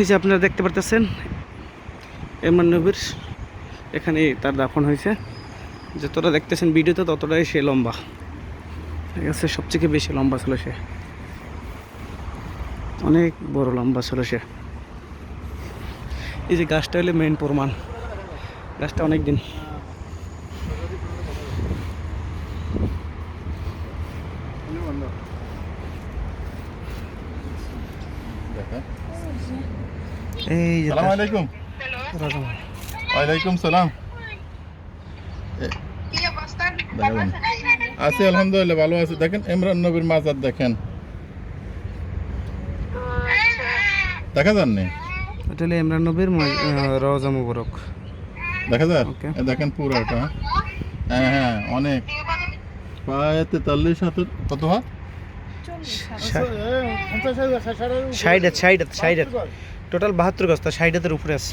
এই যে আপনারা দেখতে পারতেছেন এমন নবীর এখানে তার দাফন হয়েছে। যতটা দেখতেছেন ভিডিওতে ততটাই সে লম্বা। ঠিক আছে সবথেকে বেশি লম্বা ছিল সে। অনেক বড় লম্বা ছিল সে। এই যে গাছটা হলে মেন প্রমাণ। গাছটা অনেক দিন এই সালাম আলাইকুম। ওয়ালাইকুম সালাম। আছি আলহামদুলিল্লাহ ভালো আছি। দেখেন ইমরান নবীর মাজার দেখেন। দেখা যাননি? এটা হলো ইমরান নবীর রওজা মুবারক। দেখা যায় দেখেন পুরোটা। হ্যাঁ হ্যাঁ অনেক। প্রায় তেতাল্লিশ হাতের কত হাত? ষাট। হাত ষাট ষাট হাত টোটাল বাহাত্তর গাছ তার ষাট হাতের উপরে আছে।